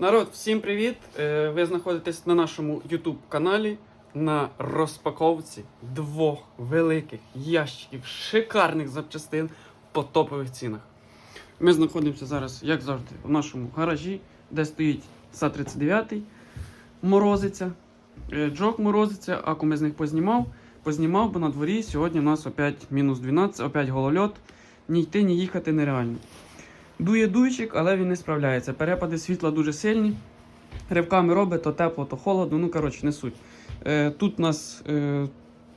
Народ, всім привіт! Е, Ви знаходитесь на нашому YouTube каналі на розпаковці двох великих ящиків шикарних запчастин по топових цінах. Ми знаходимося зараз, як завжди, в нашому гаражі, де стоїть СА-39, морозиться, е, джок морозиться, аку ми з них познімав. Познімав, бо на дворі сьогодні у нас опять мінус 12, опять голольот. Ні йти, ні їхати нереально. Дує дуйчик, але він не справляється. Перепади світла дуже сильні. Ривками робить, то тепло, то холодно. Ну, коротше, не суть. Е, тут у нас е,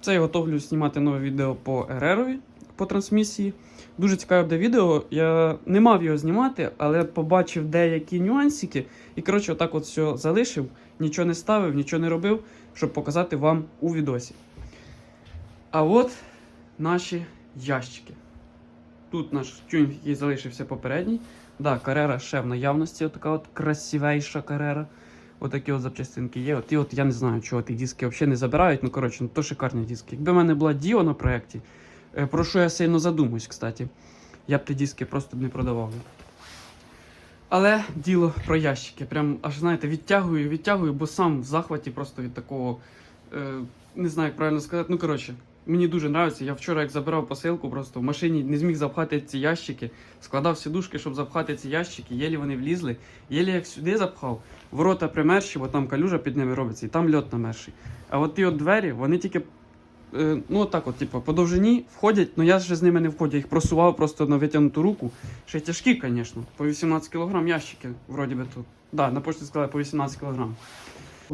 це я готовлю знімати нове відео по РРові, по трансмісії. Дуже цікаве буде відео. Я не мав його знімати, але побачив деякі нюансики. І, коротше, отак от все залишив, нічого не ставив, нічого не робив, щоб показати вам у відосі. А от наші ящики. Тут наш тюнінг, який залишився попередній. Да, карера ще в наявності, така от красивейша карера. Отакі от запчастинки є. От, і от я не знаю, чого ті диски взагалі не забирають. Ну, коротше, ну то шикарні диски. Якби в мене була Діо на проєкті, е, про що я сильно задумуюсь, кстати, я б ті диски просто б не продавав. Але діло про ящики. Прям аж знаєте, відтягую, відтягую, бо сам в захваті просто від такого. Е, не знаю, як правильно сказати. Ну, коротше, Мені дуже подобається. Я вчора, як забирав посилку, просто в машині не зміг запхати ці ящики, складав сідушки, щоб запхати ці ящики, єлі вони влізли. Єлі як сюди запхав, ворота примерші, бо там калюжа під ними робиться, і там льот намерший. А от ті от двері, вони тільки. е, Ну, отак, от, типу, по довжині входять, але я ще з ними не входжу. Їх просував просто на витягнуту руку. Ще тяжкі, звісно. По 18 кг ящики, вроді би тут. Да, на пошті сказали по 18 кг.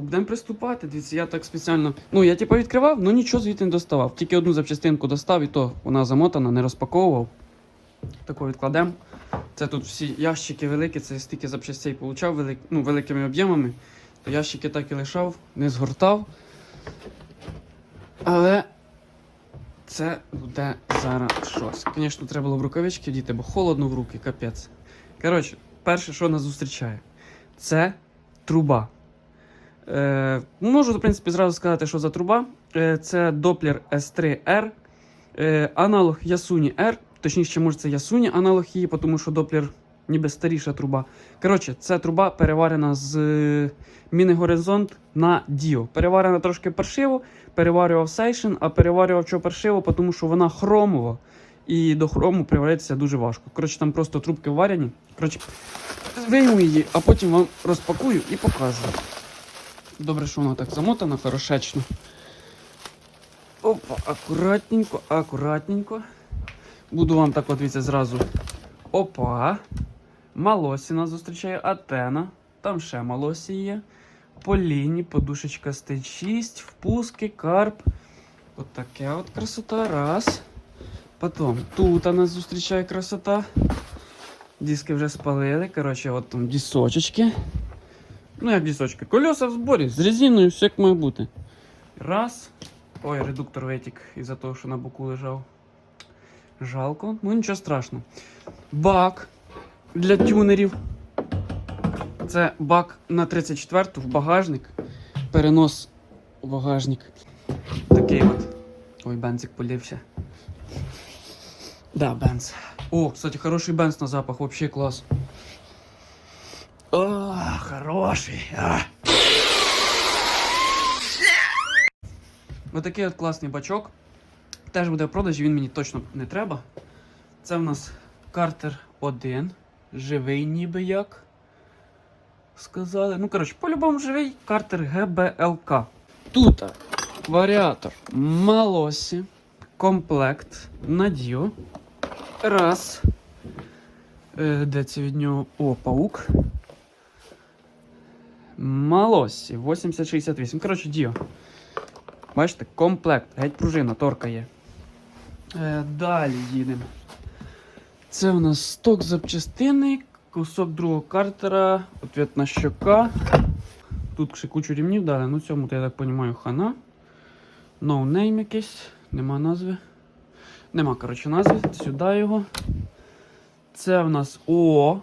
Будемо приступати. Дивіться, я так спеціально. Ну, я типу відкривав, ну нічого звідти не доставав. Тільки одну запчастинку достав, і то вона замотана, не розпаковував. Таку відкладемо. Це тут всі ящики великі, це стільки запчастей получав велик... ну, великими об'ємами. То ящики так і лишав, не згортав. Але це буде зараз щось. Звісно, треба було в рукавички діти, бо холодно в руки, капець. Коротше, перше, що нас зустрічає, це труба. Е, можу, в принципі, зразу сказати, що за труба. Е, це Doppler S3R, е, аналог Yasuni R. Точніше, може, це Yasuni аналог її, тому що Doppler ніби старіша труба. Коротше, це труба переварена з е, Horizont на Dio. Переварена трошки паршиво, переварював Сейшин, а переварював що паршиво, тому що вона хромова. І до хрому приваритися дуже важко. Коротше, там просто трубки варені. Коротше, вийму її, а потім вам розпакую і покажу. Добре, що вона так замотана хорошечно. Опа, акуратненько, акуратненько. Буду вам так от дивіться, зразу. Опа. Малосі нас зустрічає Атена. Там ще Малосі є. Поліні, подушечка стиль 6, впуски, карп. От таке от красота. Раз. Потім тут нас зустрічає красота. Диски вже спалили. Коротше, от там дісочечки. Ну, як дісочки. Колеса в зборі, з резиною, все як має бути. Раз. Ой, редуктор витік із-за того, що на боку лежав. Жалко. Ну нічого страшного. Бак для тюнерів. Це бак на 34 в багажник. Перенос у багажник. Такий от. Ой, бензик полився. Да, бенз. О, кстати, хороший бенз на запах, вообще клас. О, хороший. А. Отакий от класний бачок. Теж буде в продажі, він мені точно не треба. Це в нас картер 1. Живий ніби як. Сказали. Ну, коротше, по-любому живий картер ГБЛК. Тут варіатор Малосі. Комплект Надіо. Раз. Е, Де це від нього? О, паук. Малосі 8068. Коротше, Діо. Бачите, комплект. Геть пружина, торка є. Е, далі їдемо. Це у нас сток запчастини, кусок другого картера, ответна щока. Тут ще кучу рівнів дали, ну цьому, я так розумію, хана. No якийсь, нема назви. Нема, коротше, назви. Сюди його. Це в нас О.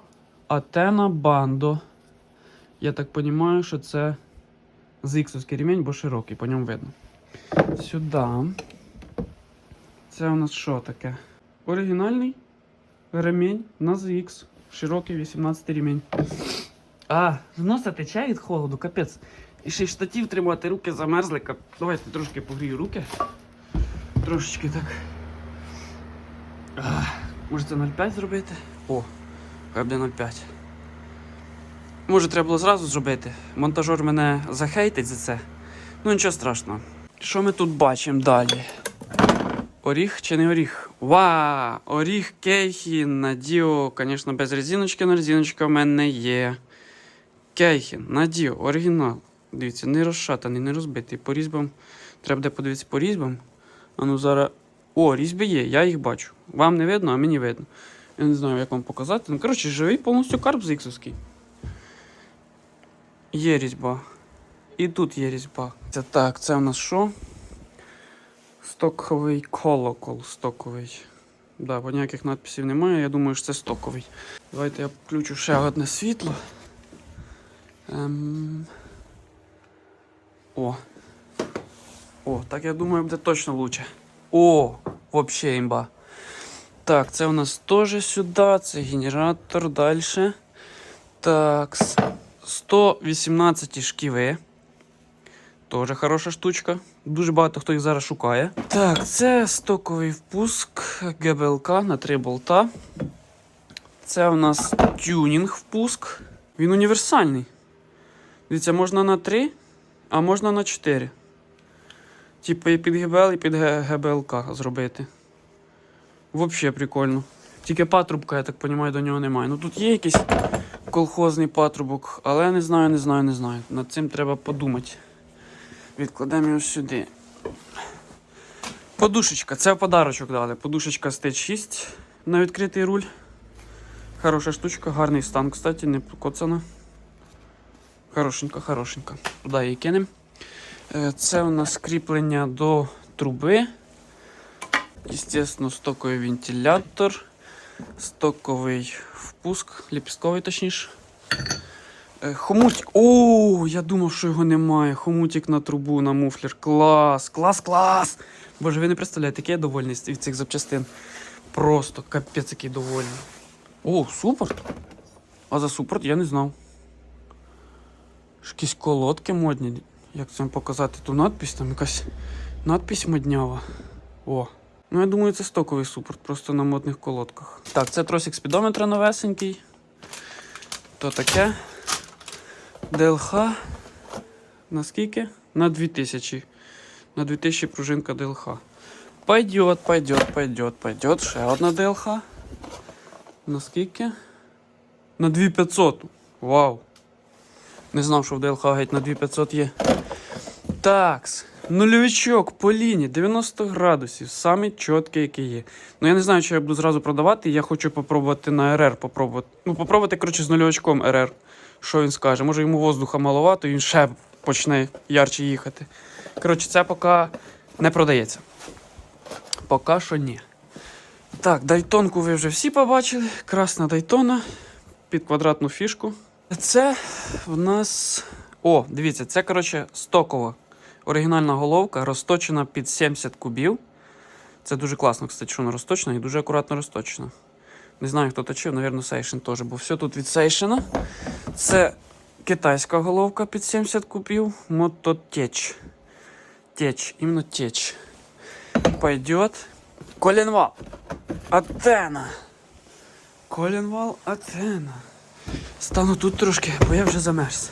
Атена Бандо. Я так розумію, що це ZX ремінь, бо широкий, по ньому видно. Сюди. Це у нас що таке? Оригінальний ремінь на ZX. Широкий 18 ремінь. А, носа тече від холоду, капець. І ще й штатів тримати, руки замерзли. Кап... Давайте трошки погрію руки. Трошечки так. А, може це 0,5 зробити? О, хай буде 0,5. Може, треба було зразу зробити. Монтажер мене захейтить за це. Ну нічого страшного. Що ми тут бачимо далі? Оріх чи не оріх? Ва! Оріх Кейхін на Діо, звісно, без резиночки, але резиночка в мене є. Кейхін на Діо, оригінал. Дивіться, не розшатаний, не розбитий. По різьбам. Треба буде подивитися по різьбам. А ну зараз. О, різьби є, я їх бачу. Вам не видно, а мені видно. Я не знаю, як вам показати. Ну, коротше, живий повністю карп з іксовський. Є різьба. І тут є різьба. Це так, це у нас що? Стоковий колокол. Стоковий. Да, бо ніяких надписів немає. Я думаю, що це стоковий. Давайте я включу ще одне світло. Ем... О. О, так я думаю, буде точно лучше. О, вообще імба. Так, це у нас теж сюди, це генератор далі. Так, с- 118 шківи. Тоже хороша штучка. Дуже багато хто їх зараз шукає. Так, це стоковий впуск ГБЛК на 3 болта. Це у нас тюнінг впуск. Він універсальний. Дивіться, можна на 3, а можна на 4. Типу і під ГБЛ, і під ГБЛК зробити. Взагалі прикольно. Тільки патрубка, я так розумію, до нього немає. Ну тут є якийсь колхозний патрубок, але не знаю, не знаю, не знаю. Над цим треба подумати. Відкладемо його сюди. Подушечка, це подарочок дали. Подушечка з Т6 на відкритий руль. Хороша штучка, гарний стан, кстати, не покоцана. Хорошенька, хорошенька. Туди її кинемо. Е, Це у нас кріплення до труби. Естественно, стоковий вентилятор, стоковий впуск, ліпістковий точніше. Е, Хомутик. О, я думав, що його немає. Хомутик на трубу, на муфлер. Клас, клас, клас! Боже, ви не представляєте, який я довольний від цих запчастин. Просто капець який довольний. О, супорт. А за супорт я не знав. Якісь колодки модні. Як це вам показати ту надпись? Там якась надпись моднява. О. Ну, я думаю, це стоковий супорт, просто на модних колодках. Так, це тросик спідометра новесенький. То таке. ДЛХ. На скільки? На 2000. На 2000 пружинка ДЛХ. Пойдет, пойдет, пойдет, пойдет. Ще одна ДЛХ. На скільки? На 2500. Вау. Не знав, що в ДЛХ геть на 2500 є. Такс. Нульовичок по лінії 90 градусів. Самий чіткий, який є. Ну я не знаю, чи я буду зразу продавати. Я хочу попробувати на РР. Попробувати. Ну, попробувати, коротше, з нульовичком РР. Що він скаже? Може йому воздуха маловато, він ще почне ярче їхати. Коротше, це поки не продається. Поки що ні. Так, дайтонку ви вже всі побачили. Красна дайтона під квадратну фішку. Це в нас. О, дивіться, це, коротше, стокова оригінальна головка, розточена під 70 кубів. Це дуже класно, кстати, що вона розточена і дуже акуратно розточена. Не знаю, хто точив, напевно, Сейшин теж, бо все тут від Сейшина. Це китайська головка під 70 кубів. Мототеч. Теч, іменно теч. Пойдет. Коленвал. Атена. Коленвал Атена. Стану тут трошки, бо я вже замерз.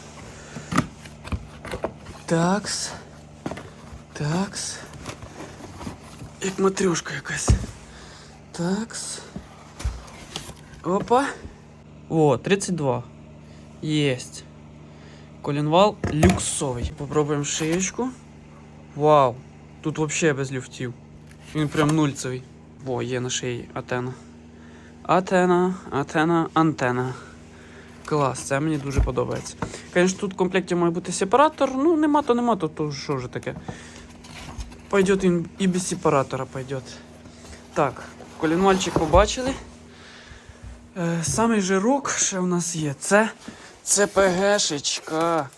Такс. Такс. Як матрюшка якась. Такс. Опа. О, 32. Єсть. Колінвал люксовий. Попробуємо шиєчку. Вау. Тут взагалі без люфтів. Він прям нульцевий. Во, є на шиї атена. Атена, атена, антена. Клас, це мені дуже подобається. Звісно, тут в комплекті має бути сепаратор. Ну, нема, то нема, то, то що ж таке. Пойдет і без сепаратора пойдет. Так, колінвальчик побачили. Е, самий жирок ще у нас є. Це ЦПГшечка.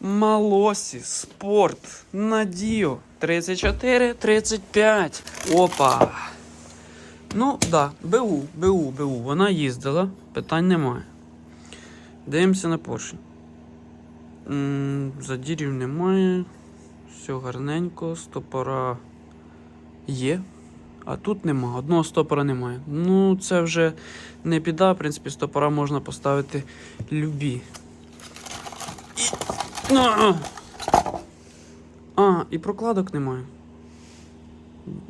Малосі, спорт, Надіо. 34-35. Опа. Ну, да, БУ, БУ, БУ. Вона їздила, питань немає. Дивимося на поршень. Задірів немає. Все гарненько, стопора є. А тут нема, одного стопора немає. Ну, це вже не біда, в принципі, стопора можна поставити любі. І... А! і прокладок немає.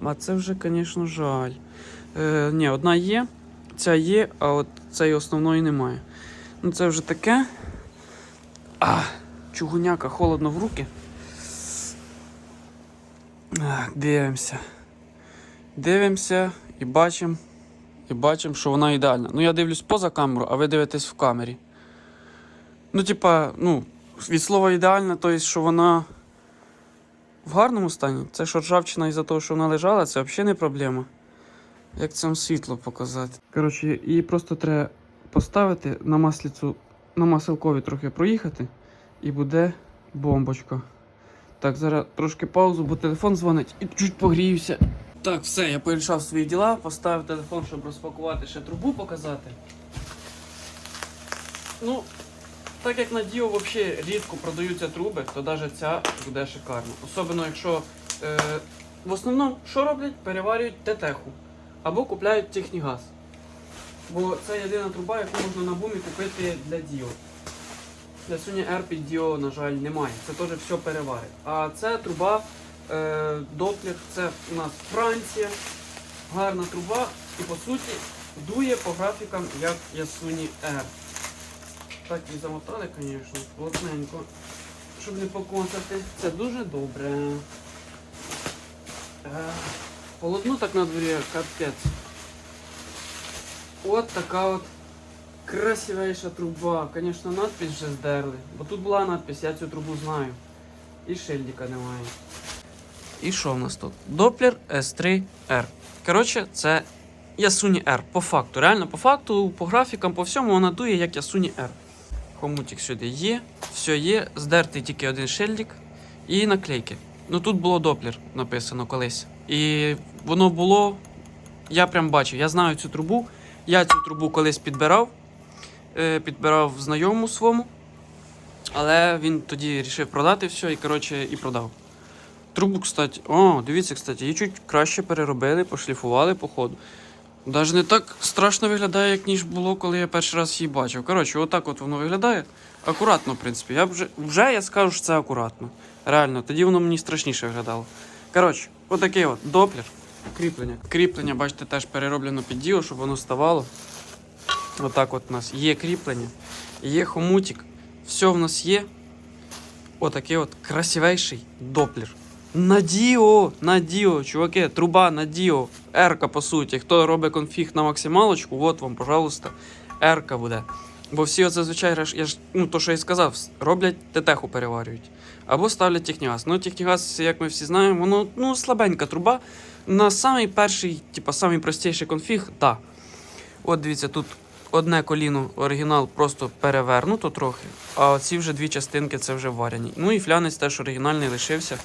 А це вже, звісно, жаль. Е, ні, одна є, ця є, а от цієї основної немає. Ну це вже таке. А, чугуняка, холодно в руки. Дивимося. Дивимося і бачимо, і бачимо, що вона ідеальна. Ну, я дивлюсь поза камеру, а ви дивитесь в камері. Ну, типа, ну, від слова ідеальна, то є, що вона в гарному стані. Це що ржавчина із-за того, що вона лежала, це взагалі не проблема. Як це вам світло показати? Коротше, її просто треба поставити на маслицю, на маселкові трохи проїхати, і буде бомбочка. Так, зараз трошки паузу, бо телефон дзвонить і чуть погріюся. Так, все, я порішав свої діла, поставив телефон, щоб розпакувати ще трубу показати. Ну, так як на Діо взагалі рідко продаються труби, то навіть ця буде шикарна. Особливо, якщо е, в основному що роблять? Переварюють тетеху або купляють технігаз. Бо це єдина труба, яку можна на бумі купити для Діо. Для Sony під Діо, на жаль, немає. Це теж все переварить. А це труба е, Доплер, це у нас Франція. Гарна труба і по суті дує по графікам як Yasuni R. Так і замотали, звісно, плотненько. Щоб не покоцати. Це дуже добре. Е, Холодно так на дворі, капець. От така от красивейша труба. Звісно, надпись вже здерли. Бо тут була надпись, я цю трубу знаю. І шильдика немає. І що в нас тут? Doppler S3R. Коротше, це Yasuni R. По факту. Реально, по факту, по графікам, по всьому вона дує як Yasuni R. Хомутик сюди є, все є, здертий тільки один шильдик і наклейки. Ну тут було Doppler написано колись. І воно було. Я прям бачив, я знаю цю трубу. Я цю трубу колись підбирав, підбирав знайомому своєму, але він тоді вирішив продати все і, коротше, і продав. Трубу, кстати, о, дивіться, кстати, її чуть краще переробили, пошліфували по ходу. Навіть не так страшно виглядає, як ніж було, коли я перший раз її бачив. Коротше, отак от воно виглядає. Акуратно, в принципі. Я вже, вже я скажу, що це акуратно. Реально, тоді воно мені страшніше виглядало. Коротше, отакий от доплер. Кріплення. Кріплення, бачите, теж перероблено під діо, щоб воно ставало. Отак от у нас є кріплення, є хомутик. Все в нас є. Отакий от красивейший доплер. На Діо, на Діо, чуваки, труба на Діо. Ерка, по суті. Хто робить конфіг на максималочку, от вам, пожалуйста, Ерка буде. Бо всі оце, звичайно, я ж, ну то, що я сказав, роблять тетеху переварюють. Або ставлять технігаз. Ну, технігаз, як ми всі знаємо, воно ну, слабенька труба. На самий перший, типа, самий простіший конфіг, так. От дивіться, тут одне коліно оригінал просто перевернуто трохи, а оці вже дві частинки це вже варені. Ну і флянець теж оригінальний лишився.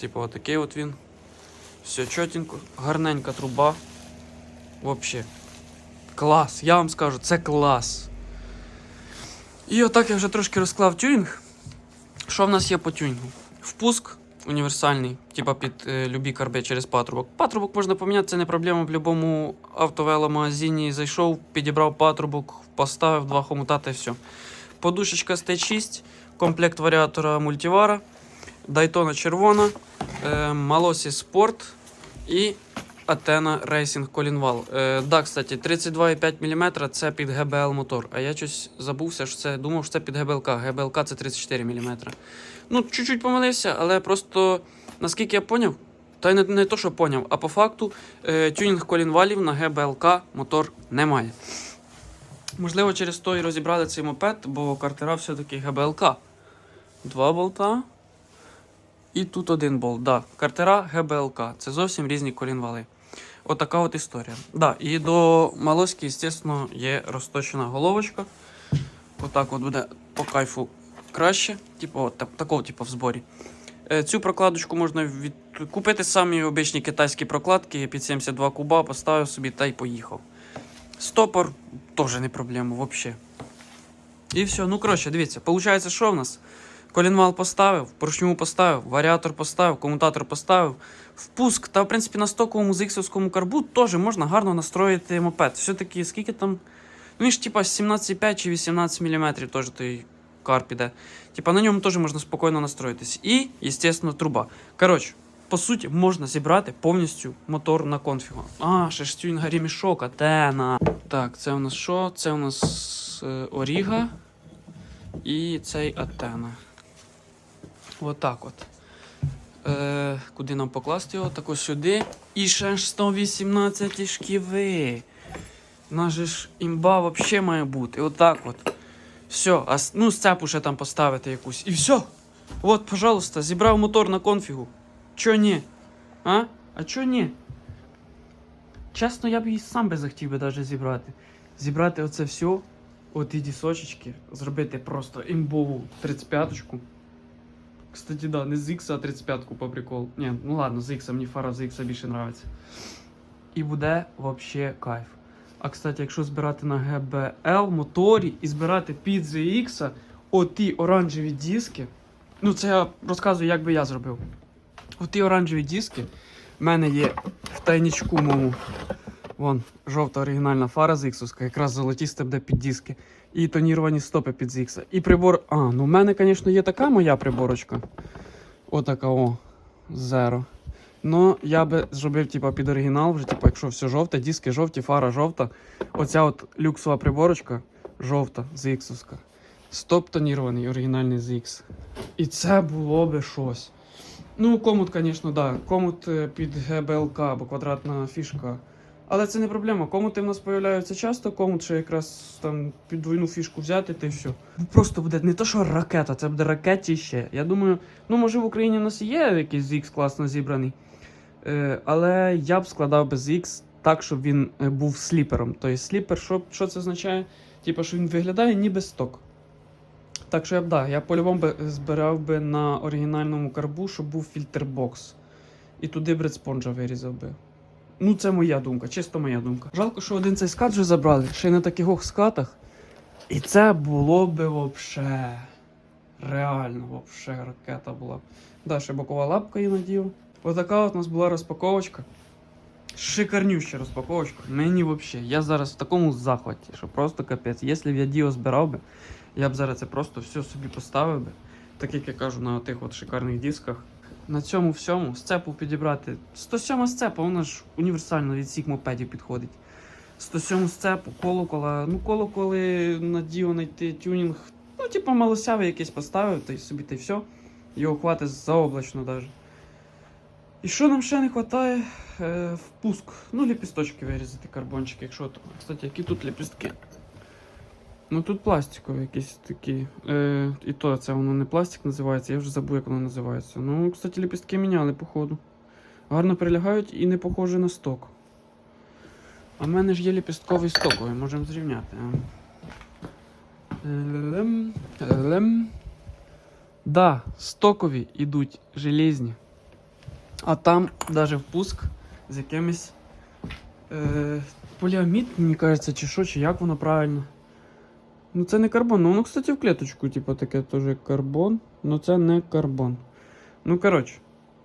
Типу, отакий от він. Все чотенько, гарненька труба. Взагалі. Клас, я вам скажу, це клас. І отак я вже трошки розклав тюнінг. Що в нас є по тюнінгу? Впуск універсальний, типа під е, любі карби через патрубок. Патрубок можна поміняти, це не проблема в будь-якому автовеломагазині. Зайшов, підібрав патрубок, поставив два хомута та все. Подушечка з Т6, комплект варіатора мультивара, Дайтона червона, е, Малосі Спорт і Атена Racing Колінвал. Е, кстати, 32,5 мм це під ГБЛ мотор. А я щось забувся, що це думав, що це під ГБЛК. ГБЛК це 34 мм. Ну, чуть-чуть помилився, але просто наскільки я поняв, та й не, не то, що поняв, а по факту е, тюнінг колінвалів на ГБЛК мотор немає. Можливо, через то і розібрали цей мопед, бо картера все-таки ГБЛК. Два болта. І тут один болт. Да. Картера ГБЛК. Це зовсім різні колінвали. Отака от історія. Да, і до Малоськи, звісно, є розточена головочка. Отак от буде по кайфу краще. Типу, от, так, такого, типу, в зборі. Е, Цю прокладочку можна від... купити самі обичні китайські прокладки під 72 куба, поставив собі та й поїхав. Стопор теж не проблема взагалі. І все. Ну, коротше, дивіться, виходить, що в нас? Колінвал поставив, поршню поставив, варіатор поставив, комутатор поставив. Впуск, та в принципі на стоковому ZX-овському карбу теж можна гарно настроїти мопед. Все-таки скільки там. Ну, він ж типа 17,5 чи 18 мм теж той карп іде. Типа на ньому теж можна спокійно настроїтись. І, звісно, труба. Коротше, по суті, можна зібрати повністю мотор на конфігу. А, ще ж ремішок, атена. Так, це у нас що? Це у нас е, Оріга і цей Атена. Отак от. Е, куди нам покласти його? Так ось сюди. І ще ж 118 шківи. Наш же ж імба взагалі має бути. Отак от. Все, а ну сцепу ще там поставити якусь. І все. От, пожалуйста, зібрав мотор на конфігу. Чо ні? А? А чо ні? Чесно, я б її сам би захотів би даже зібрати. Зібрати оце все, от і дісочечки, зробити просто імбову 35-ку. Кстати, да, не з X, а 35-ку по приколу. Ні, ну ладно, з X, мені фара з X більше нравиться. І буде вообще кайф. А кстати, якщо збирати на GBL моторі і збирати під ZX, оті оранжеві диски. Ну, це я розказую, як би я зробив. Оті оранжеві диски в мене є в тайнічку моєму. Вон, жовта оригінальна фара з X, якраз золотісте буде під диски. І тоніровані стопи під ZX. І прибор. А, ну в мене, звісно, є така моя приборочка. Отака о. Зеро. Ну, я би зробив, типа, під оригінал, вже, типа, якщо все жовте, диски жовті, фара жовта. Оця от люксова приборочка жовта X. Стоп оригінальний з І це було би щось. Ну, комут, звісно, да. Комут е, під ГБЛК або квадратна фішка. Але це не проблема. Комути в нас з'являються часто, комут ще якраз там під двойну фішку взяти, та все. Просто буде не то, що ракета, це буде ракетіще. Я думаю, ну може в Україні в нас є якийсь X класно зібраний. Е, але я б складав без X так, щоб він е, був сліпером. Тобто сліпер, що, що це означає? Типу, що він виглядає ніби сток. Так що я б да, я по-любому би збирав би на оригінальному карбу, щоб був фільтрбокс. І туди б редспонжа вирізав би. Ну, це моя думка, чисто моя думка. Жалко, що один цей скат вже забрали, ще й на таких скатах. І це було би вообще. Реально, вообще ракета була. Да, ще бокова лапка її надів. Отака от у нас була розпаковочка. Шикарнюща розпаковочка. Мені взагалі. Я зараз в такому захваті, що просто капець. Якщо б я діо збирав би, я б зараз це просто все собі поставив би. Так як я кажу на тих от шикарних дисках. На цьому всьому сцепу підібрати. 107 сцепа, вона ж універсально від всіх мопедів підходить. 107 сцепу, колокола. Ну, колоколи на діо знайти тюнінг. Ну, типу, малосявий якийсь поставив, та й собі та й все. Його хватить заоблачно навіть. І що нам ще не вистачає? Е, впуск. Ну, ліпісточки вирізати, карбончики, якщо то. Кстати, які тут ліпістки? Ну тут пластикові якісь такі. Е, і то це воно не пластик називається, я вже забув, як воно називається. Ну, кстати, ліпістки міняли, походу. Гарно прилягають і не похоже на сток. А в мене ж є ліпістковий стоковий, можемо зрівняти. а. Лем, лем. Да, стокові йдуть железні. А там даже впуск з якимось е, поліамід, мені кажеться, чи що, чи як воно правильно. Ну це не карбон. Ну воно, кстати, в клеточку, типу, таке теж карбон, але це не карбон. Ну, коротше,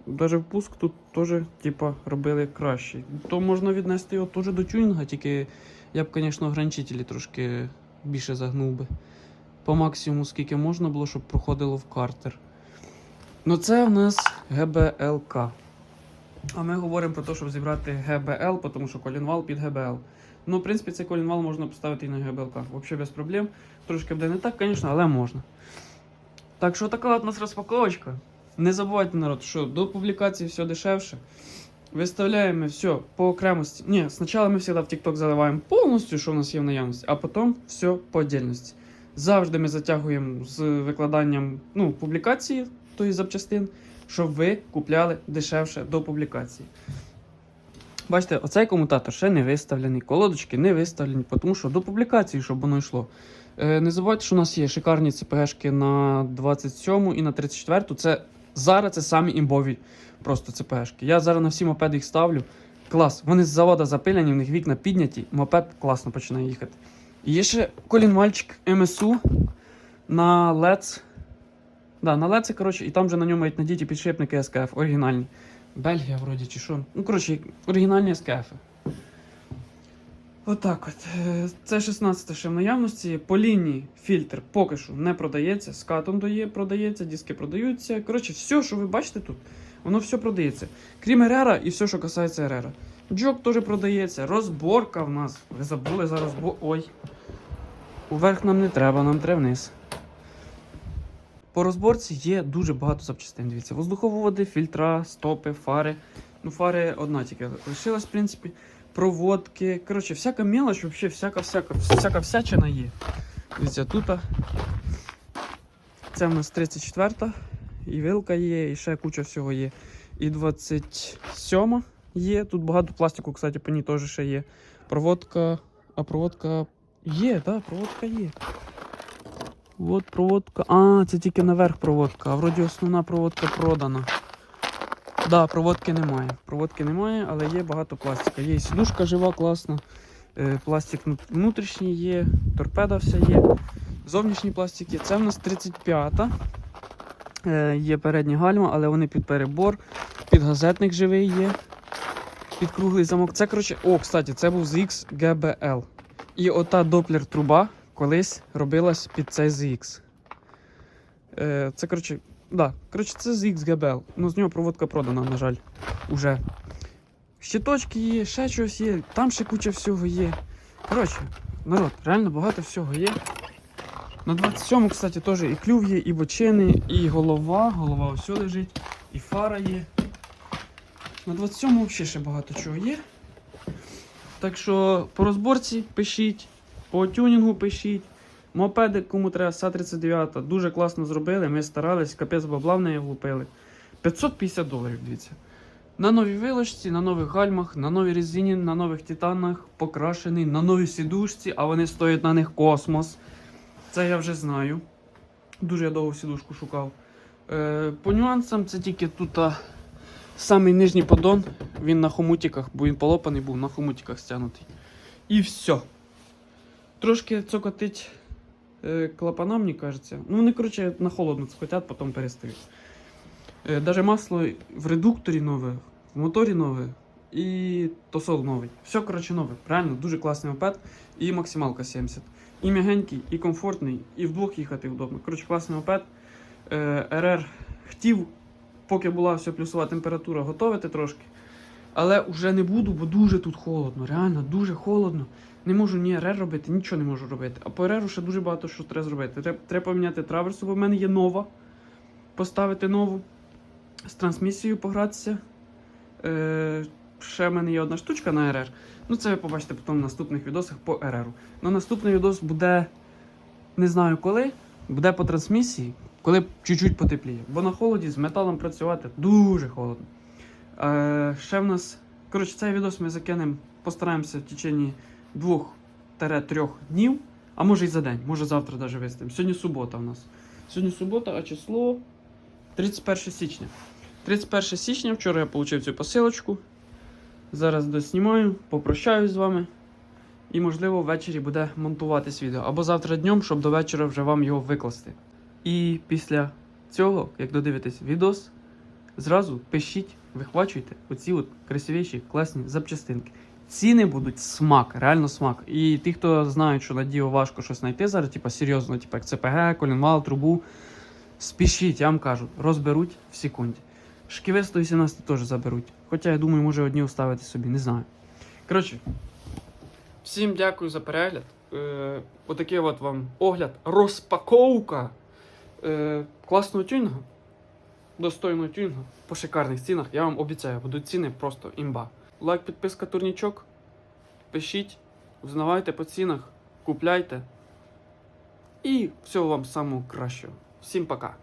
даже впуск тут теж, типа, робили кращий. То можна віднести його теж до тюнінга, тільки я б, звісно, ограничителі трошки більше загнув би. По максимуму, скільки можна було, щоб проходило в картер. Ну це в нас ГБЛК. А ми говоримо про те, щоб зібрати ГБЛ, тому що колінвал під ГБЛ. Ну, в принципі, цей колінвал можна поставити і на ГБЛК. Взагалі без проблем. Трошки буде не так, звісно, але можна. Так що така от у нас розпаковочка. Не забувайте, народ, що до публікації все дешевше. Виставляємо все по окремості. Ні, спочатку ми завжди в TikTok заливаємо повністю, що в нас є в наявності, а потім все по отдельності. Завжди ми затягуємо з викладанням ну, публікації тої запчастин, щоб ви купляли дешевше до публікації. Бачите, оцей комутатор ще не виставлений, колодочки не виставлені, тому що до публікації, щоб воно йшло. Е, не забувайте, що у нас є шикарні ЦПГшки на 27 і на 34. Це зараз це самі імбові просто ЦПГшки. Я зараз на всі мопеди їх ставлю. Клас. Вони з завода запилені, в них вікна підняті, мопед класно починає їхати. І є ще колінвальчик МСУ на Lets. Да, на Lets, коротше, і там же на ньому мають надіті підшипники СКФ, оригінальні. Бельгія, вроді, чи що. Ну, коротше, оригінальні СКФ. Отак от. Е, Це 16 ще в наявності. По лінії фільтр поки що не продається. Скатом дає, продається, диски продаються. Коротше, все, що ви бачите тут, воно все продається. Крім Ерера і все, що касається Ерера. Джок теж продається. Розборка в нас. Ви забули за розбор. Ой. Уверх нам не треба, нам треба вниз. По розборці є дуже багато запчастин. Дивіться, воздуховоди, фільтра, стопи, фари. Ну, фари одна тільки лишилась, в принципі. Проводки. Коротше, всяка мелочь, вообще всяка, всяка, всяка всячина є. Дивіться, тут. Це в нас 34-та, і вилка є, і ще куча всього є. І 27 є. Тут багато пластику, кстати, по ній теж ще є. Проводка. А проводка є, так, да, проводка є. От проводка. А, це тільки наверх проводка, а вроді основна проводка продана. Да, проводки немає. Проводки немає, але є багато пластика. Є сідушка жива, класна. Е, пластик внутрішній є, торпеда вся є. Зовнішній пластик є. Це в нас 35-та. Е, є передні гальма, але вони під перебор. Підгазетник живий є. Під круглий замок. Це, коротше, о, кстати, це був ZX GBL. І ота доплер труба колись робилась під цей ZX. Е, це, коротше, да, коротше, це ZX GBL. Ну, з нього проводка продана, на жаль, уже. Щиточки є, ще щось є, там ще куча всього є. Коротше, народ, реально багато всього є. На 27-му, кстати, теж і клюв є, і бочини, і голова. Голова ось лежить, і фара є. На 27-му взагалі ще багато чого є. Так що по розборці пишіть, по тюнінгу пишіть. Мопеди, кому треба, СА-39, дуже класно зробили. Ми старались, капець бабла в неї влупили. 550 доларів, дивіться. На новій вилочці, на нових гальмах, на новій резині, на нових титанах, покрашений, на новій сідушці, а вони стоять на них космос. Це я вже знаю. Дуже я довго сідушку шукав. Е, по нюансам це тільки тут а, самий нижній поддон, він на хомутиках, бо він полопаний був, на хомутиках стягнутий. І все. Трошки цокотить е, клапана, мені кажеться. Ну, вони, коротше, на холодно цокотять, потім перестають. Е, даже масло в редукторі нове, в моторі нове і тосол новий. Все, коротше, нове. Реально, дуже класний мопед. І максималка 70. І м'ягенький, і комфортний, і вдвох їхати удобно. Коротше, класний мопед. Е, РР хотів, поки була вся плюсова температура, готувати трошки. Але вже не буду, бо дуже тут холодно. Реально, дуже холодно. Не можу ні РР робити, нічого не можу робити. А по РР ще дуже багато що треба зробити. Треба, поміняти траверсу, бо в мене є нова. Поставити нову. З трансмісією погратися. Е, ще в мене є одна штучка на РР. Ну, це ви побачите потім в наступних відосах по РР. Ну, наступний відос буде не знаю коли. Буде по трансмісії, коли чуть-чуть потепліє. Бо на холоді з металом працювати дуже холодно. Е, ще в нас. Коротше, цей відос ми закинемо, постараємося в течение 2-3 днів, а може і за день, може завтра навіть виставимо. Сьогодні субота у нас. Сьогодні субота, а число 31 січня. 31 січня, вчора я отримав цю посилочку. Зараз доснімаю, попрощаюсь з вами. І, можливо, ввечері буде монтуватись відео. Або завтра днем, щоб до вечора вже вам його викласти. І після цього, як додивитесь відос, зразу пишіть, вихвачуйте оці от красивіші, класні запчастинки. Ціни будуть смак, реально смак. І ті, хто знають, що на Діо важко щось знайти зараз, типа серйозно, типа як ЦПГ, колінвал, трубу. Спішіть, я вам кажу, розберуть в секунді. Шківи 118 теж заберуть. Хоча я думаю, може одні оставити собі, не знаю. Коротше, всім дякую за перегляд. Е, отакий от вам огляд, розпаковка е, класного тюнінгу, достойного тюнінгу по шикарних цінах. Я вам обіцяю, будуть ціни просто імба. Лайк, підписка, турнічок. Пишіть, взнавайте по цінах, купляйте. І всього вам самого кращого. Всім пока!